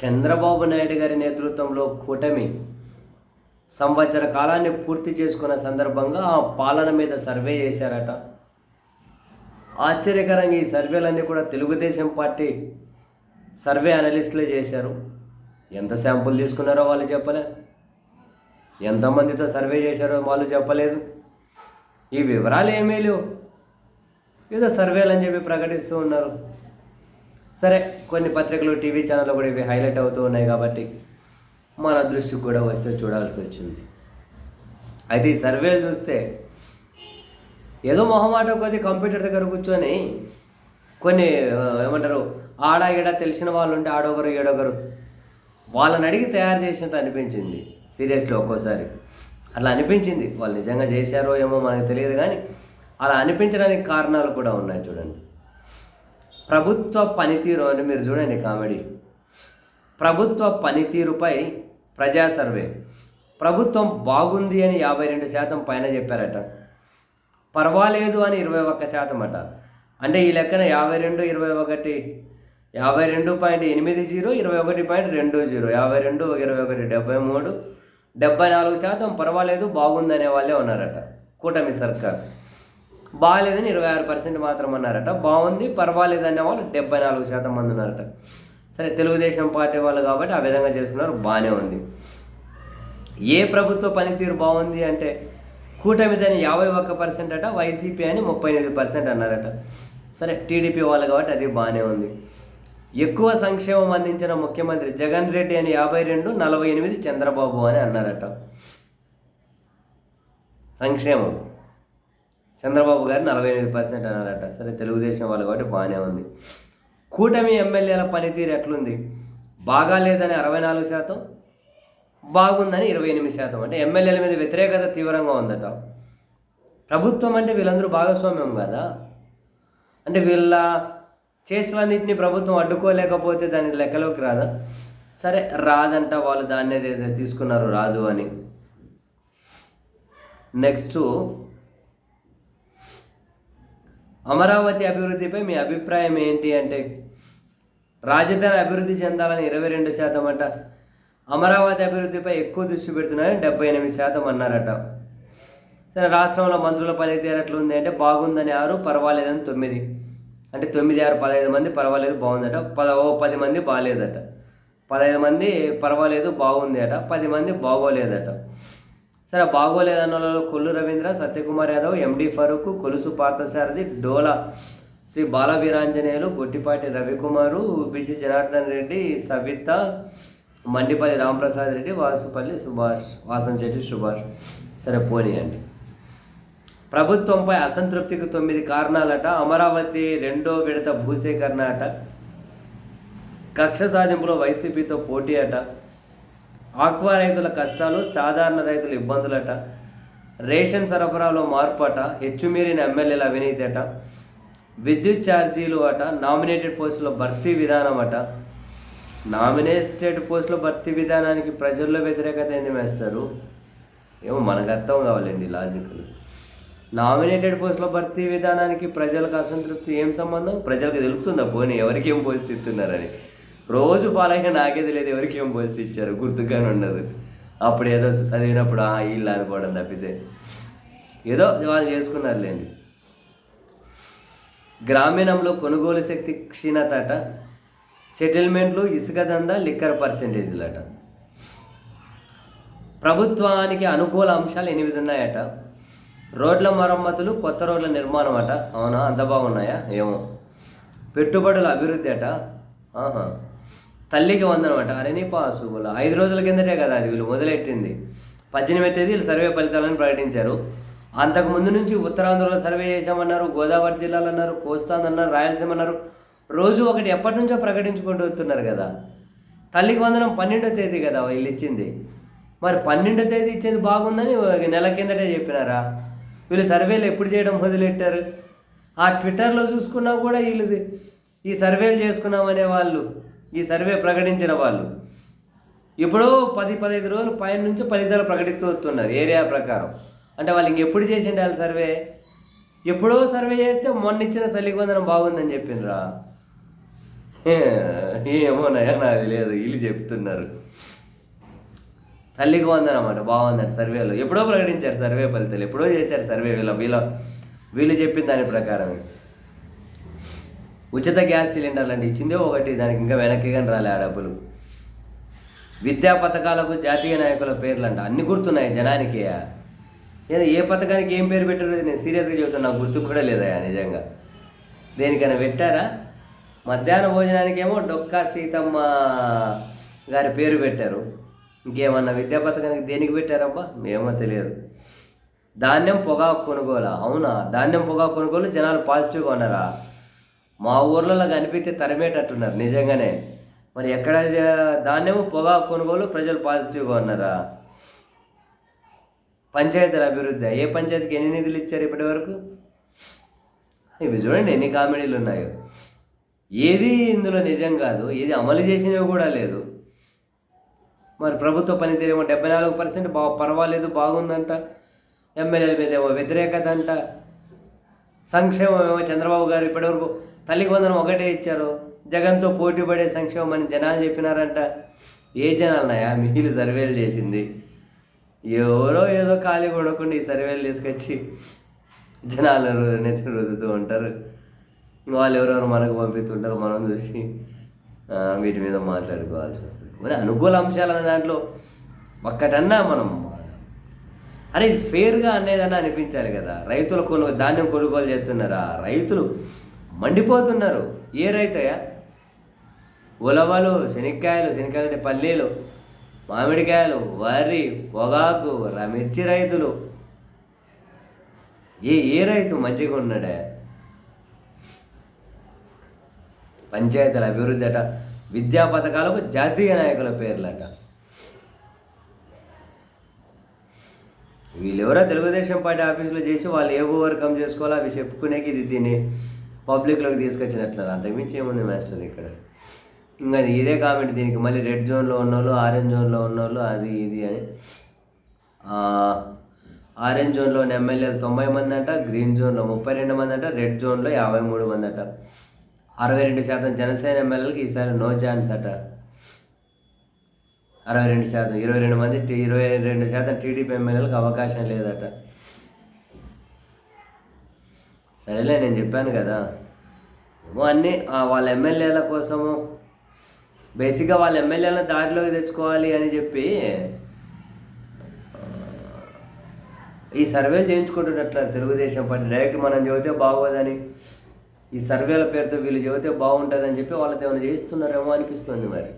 చంద్రబాబు నాయుడు గారి నేతృత్వంలో కూటమి సంవత్సర కాలాన్ని పూర్తి చేసుకున్న సందర్భంగా ఆ పాలన మీద సర్వే చేశారట. ఆశ్చర్యకరంగా ఈ సర్వేలన్నీ కూడా తెలుగుదేశం పార్టీ సర్వే అనలిస్టులే చేశారు. ఎంత శాంపుల్ తీసుకున్నారో వాళ్ళు చెప్పలే. ఎంతమందితో సర్వే చేశారో వాళ్ళు చెప్పలేదు. ఈ వివరాలు ఏమీ లేవు. ఏదో సర్వేలు అని చెప్పి ప్రకటిస్తూ ఉన్నారు. సరే కొన్ని పత్రికలు టీవీ ఛానల్లో కూడా ఇవి హైలైట్ అవుతూ ఉన్నాయి కాబట్టి మన దృష్టికి కూడా వస్తే చూడాల్సి వచ్చింది. అయితే ఈ సర్వేలు చూస్తే ఏదో మొహమాట కొద్ది కంప్యూటర్ దగ్గర కూర్చొని కొన్ని ఏమంటారు ఆడ ఈడ తెలిసిన వాళ్ళు ఉంటే ఆడొకరు ఈడొకరు వాళ్ళని అడిగి తయారు చేసినట్టు అనిపించింది. సీరియస్లీ ఒక్కోసారి అట్లా అనిపించింది. వాళ్ళు నిజంగా చేశారో ఏమో మనకు తెలియదు కానీ అలా అనిపించడానికి కారణాలు కూడా ఉన్నాయి చూడండి. ప్రభుత్వ పనితీరు అని మీరు చూడండి కామెడీ. ప్రభుత్వ పనితీరుపై ప్రజా సర్వే. ప్రభుత్వం బాగుంది అని యాభై రెండు శాతం పైన చెప్పారట. పర్వాలేదు అని ఇరవై ఒక్క శాతం అట. అంటే ఈ లెక్కన యాభై రెండు ఇరవై ఒకటి యాభై రెండు పాయింట్ ఎనిమిది జీరో ఇరవై ఒకటి పాయింట్ రెండు జీరో యాభై రెండు ఇరవై ఒకటి డెబ్బై మూడు డెబ్బై నాలుగు శాతం పర్వాలేదు బాగుంది అనే వాళ్ళే ఉన్నారట. కూటమి సర్కార్. బాగాలేదని ఇరవై ఆరు పర్సెంట్ మాత్రం అన్నారట. బాగుంది పర్వాలేదు అనే వాళ్ళు డెబ్బై నాలుగు శాతం మంది ఉన్నారట. సరే తెలుగుదేశం పార్టీ వాళ్ళు కాబట్టి ఆ విధంగా చేసుకున్నారు బాగానే ఉంది. ఏ ప్రభుత్వ పనితీరు బాగుంది అంటే కూటమిదని యాభై ఒక్క పర్సెంట్ అట వైసీపీ అని ముప్పై ఎనిమిది పర్సెంట్ అన్నారట. సరే టీడీపీ వాళ్ళు కాబట్టి అది బాగానే ఉంది. ఎక్కువ సంక్షేమం అందించిన ముఖ్యమంత్రి జగన్ రెడ్డి అని యాభై రెండు నలభై ఎనిమిది చంద్రబాబు అని అన్నారట. సంక్షేమం. చంద్రబాబు గారు నలభై ఎనిమిది పర్సెంట్ అన్నారట. సరే తెలుగుదేశం వాళ్ళు కాబట్టి బాగానే ఉంది. కూటమి ఎమ్మెల్యేల పనితీరు ఎట్లుంది? బాగాలేదని అరవై నాలుగు శాతం బాగుందని ఇరవై ఎనిమిది శాతం. అంటే ఎమ్మెల్యేల మీద వ్యతిరేకత తీవ్రంగా ఉందట. ప్రభుత్వం అంటే వీళ్ళందరూ భాగస్వామ్యం కదా? అంటే వీళ్ళ చేసినన్నింటినీ ప్రభుత్వం అడ్డుకోలేకపోతే దాని లెక్కలోకి రాదా? సరే రాదంట వాళ్ళు దాన్ని తీసుకున్నారు రాదు అని. నెక్స్ట్ అమరావతి అభివృద్ధిపై మీ అభిప్రాయం ఏంటి అంటే రాజధాని అభివృద్ధి చెందాలని ఇరవై రెండు శాతం అంట అమరావతి అభివృద్ధిపై ఎక్కువ దృష్టి పెడుతున్నారని డెబ్బై ఎనిమిది శాతం అన్నారట. సరే రాష్ట్రంలో మంత్రుల పనితీరు ఉంది అంటే బాగుందని ఆరు పర్వాలేదని తొమ్మిది. అంటే తొమ్మిది ఆరు పదహైదు మంది పర్వాలేదు బాగుందట. పద ఓ పది మంది బాగాలేదట పదహైదు మంది పర్వాలేదు బాగుంది అట. పది మంది బాగోలేదట. సరే బాగోలేదన్న వాళ్ళలో కొల్లు రవీంద్ర సత్యకుమార్ యాదవ్ ఎండి ఫరూక్ కొలుసు పార్థసారథి డోలా శ్రీ బాల వీరాంజనేయులు గొట్టిపాటి రవికుమారు బిసి జనార్దన్ రెడ్డి సవిత మండిపల్లి రాంప్రసాద్ రెడ్డి వాసుపల్లి సుభాష్ వాసంశెట్టి సుభాష్. సరే పోనీయండి. ప్రభుత్వంపై అసంతృప్తికి తొమ్మిది కారణాలట. అమరావతి రెండో విడత భూసేకరణ అట. కక్ష సాధింపులో వైసీపీతో పోటీ అట. ఆక్వా రైతుల కష్టాలు సాధారణ రైతుల ఇబ్బందులట. రేషన్ సరఫరాలో మార్పు అట హెచ్చుమీరిన ఎమ్మెల్యేల అవినీతి అట విద్యుత్ ఛార్జీలు అట నామినేటెడ్ పోస్టుల భర్తీ విధానం అట నామినేటెడ్ పోస్టుల భర్తీ విధానానికి ప్రజల్లో వ్యతిరేకత ఏంది మాస్టరు? ఏమో మనకు అర్థం కావాలండి లాజికల్. నామినేటెడ్ పోస్టుల భర్తీ విధానానికి ప్రజలకు అసంతృప్తి ఏం సంబంధం? ప్రజలకు తెలుపుతుందా పోనీ ఎవరికి ఏం పోస్ట్ ఇస్తున్నారని? రోజు పాలైన నాకే తెలియదు ఎవరికి ఏం పోస్ట్ ఇచ్చారు గుర్తుగానే ఉండదు అప్పుడు ఏదో చదివినప్పుడు ఆ వీళ్ళు అనుకోవడం తప్పితే. ఏదో వాళ్ళు చేసుకున్నారులేండి. గ్రామీణంలో కొనుగోలు శక్తి క్షీణత అట సెటిల్మెంట్లు ఇసుక దంద లిక్కర్ పర్సెంటేజ్లట. ప్రభుత్వానికి అనుకూల అంశాలు ఎనిమిది ఉన్నాయట. రోడ్ల మరమ్మతులు కొత్త రోడ్ల నిర్మాణం అట అవునా? అంత బాగున్నాయా? ఏమో. పెట్టుబడుల అభివృద్ధి అట. ఆహా. తల్లికి వందనం అట. అరణి పాసుగుల ఐదు రోజుల కిందటే కదా అది వీళ్ళు మొదలెట్టింది. పద్దెనిమిది తేదీ వీళ్ళు సర్వే ఫలితాలను ప్రకటించారు. అంతకు ముందు నుంచి ఉత్తరాంధ్రలో సర్వే చేశామన్నారు గోదావరి జిల్లాలు అన్నారు కోస్తాన్ అన్నారు రాయలసీమ అన్నారు. రోజు ఒకటి ఎప్పటి నుంచో ప్రకటించుకుంటూ వస్తున్నారు కదా. తల్లికి వందనం పన్నెండో తేదీ కదా వీళ్ళు ఇచ్చింది. మరి పన్నెండో తేదీ ఇచ్చేది బాగుందని నెల కిందటే చెప్పినారా? వీళ్ళు సర్వేలు ఎప్పుడు చేయడం మొదలెట్టారు? ఆ ట్విట్టర్లో చూసుకున్నా కూడా వీళ్ళు ఈ సర్వేలు చేసుకున్నామనే వాళ్ళు ఈ సర్వే ప్రకటించిన వాళ్ళు. ఇప్పుడు పది పదిహేను రోజులు పైన నుంచి ఫలితాలు ప్రకటిస్తూ ఏరియా ప్రకారం. అంటే వాళ్ళు ఇంకెప్పుడు చేసిండే వాళ్ళు సర్వే? ఎప్పుడో సర్వే చేస్తే మొన్న ఇచ్చిన తల్లికి వందనం బాగుందని చెప్పిండ్రా. ఏమోనయ్యా నాకు లేదు వీళ్ళు చెప్తున్నారు. తల్లికి వందనమాట బాగుందంట సర్వేలో. ఎప్పుడో ప్రకటించారు సర్వే ఫలితాలు ఎప్పుడో చేశారు సర్వే వీళ్ళ వీళ్ళ వీళ్ళు చెప్పిన దాని ప్రకారం ఉచిత గ్యాస్ సిలిండర్లు అంటే ఇచ్చిందే ఒకటి దానికి ఇంకా వెనక్కి కానీ రాలే ఆ డబ్బులు. విద్యా పథకాలకు జాతీయ నాయకుల పేర్లు అంట అన్ని గుర్తున్నాయి జనానికి. ఏదో ఏ పథకానికి ఏం పేరు పెట్టారో నేను సీరియస్గా చెబుతాను నాకు గుర్తుకు కూడా లేదా నిజంగా. దేనికైనా పెట్టారా? మధ్యాహ్న భోజనానికేమో డొక్కా సీతమ్మ గారి పేరు పెట్టారు. ఇంకేమన్నా విద్యా పథకానికి దేనికి పెట్టారబ్బా? ఏమో తెలియదు. ధాన్యం పొగాకు కొనుగోలు? అవునా? ధాన్యం పొగాకు కొనుగోలు జనాలు పాజిటివ్గా ఉన్నారా? మా ఊర్లలో కనిపిస్తే తరిమేటట్టున్నారు నిజంగానే. మరి ఎక్కడ ధాన్యము పొగాకు కొనుగోలు ప్రజలు పాజిటివ్గా ఉన్నారా? పంచాయతీల అభివృద్ధి ఏ పంచాయతీకి ఎన్ని నిధులు ఇచ్చారు ఇప్పటి వరకు? ఇవి చూడండి ఎన్ని కామెడీలు ఉన్నాయో. ఏది ఇందులో నిజం కాదు ఏది అమలు చేసినవి కూడా లేదు. మరి ప్రభుత్వ పనితీరేమో డెబ్బై నాలుగు పర్సెంట్ బా పర్వాలేదు బాగుందంట. ఎమ్మెల్యేల మీద ఏమో వ్యతిరేకత అంట. సంక్షేమమేమో చంద్రబాబు గారు ఇప్పటివరకు తల్లికి వందనం ఒకటే ఇచ్చారు. జగన్తో పోటీ పడే సంక్షేమం అని జనాలు చెప్పినారంట. ఏ జనాలన్నాయా మీరు సర్వేలు చేసింది. ఎవరో ఏదో ఖాళీ కొనకుండా ఈ సర్వేలు తీసుకొచ్చి జనాలు నెత్తి రుద్దుతూ ఉంటారు. వాళ్ళు ఎవరెవరు మనకు పంపిస్తుంటారు మనం చూసి వీటి మీద మాట్లాడుకోవాల్సి వస్తుంది. మరి అనుకూల అంశాలు అనే దాంట్లో ఒక్కటన్నా మనం అరే ఇది ఫేర్గా అనేదన్నా అనిపించాలి కదా. రైతులు కొను ధాన్యం కొనుగోలు చేస్తున్నారా? రైతులు మండిపోతున్నారు. ఏ రైతయ్యా? ఉలవలు శనక్కాయలు శనక్కాయలు అంటే పల్లీలు మామిడికాయలు వరి పొగాకు మిర్చి రైతులు. ఏ ఏ రైతు మంచిగా ఉన్నాడే? పంచాయతీల అభివృద్ధి అట విద్యా పథకాలకు జాతీయ నాయకుల పేర్లట. వీళ్ళెవరో తెలుగుదేశం పార్టీ ఆఫీసులో చేసి వాళ్ళు ఏ ఓవర్కమ్ చేసుకోవాలో అవి చెప్పుకునేకి ఇది దీన్ని పబ్లిక్లోకి తీసుకొచ్చినట్లు అంతకుమించి ఏముంది మాస్టర్ ఇక్కడ? ఇంకా అది ఇదే కామెంట్ దీనికి. మళ్ళీ రెడ్ జోన్లో ఉన్నోళ్ళు ఆరెంజ్ జోన్లో ఉన్నోళ్ళు అది ఇది అని. ఆరెంజ్ జోన్లో ఉన్న ఎమ్మెల్యేలు తొంభై మంది అంట గ్రీన్ జోన్లో ముప్పై రెండు మంది అంట రెడ్ జోన్లో యాభై మూడు మంది అంట. అరవై రెండు శాతం జనసేన ఎమ్మెల్యేలకు ఈసారి నో ఛాన్స్ అట. అరవై రెండు శాతం ఇరవై రెండు మంది టీ- ఇరవై రెండు శాతం టీడీపీ ఎమ్మెల్యేలకు అవకాశం లేదట. సరేలే నేను చెప్పాను కదా. ఏమో అన్నీ వాళ్ళ ఎమ్మెల్యేల కోసము బేసిక్గా వాళ్ళ ఎమ్మెల్యేలను దారిలోకి తెచ్చుకోవాలి అని చెప్పి ఈ సర్వేలు చేయించుకుంటున్నట్ల తెలుగుదేశం పార్టీ. డైరెక్ట్ మనం చెబితే బాగోదని ఈ సర్వేల పేరుతో వీళ్ళు చెబితే బాగుంటుందని చెప్పి వాళ్ళతో ఏమైనా చేయిస్తున్నారేమో అనిపిస్తుంది మరి.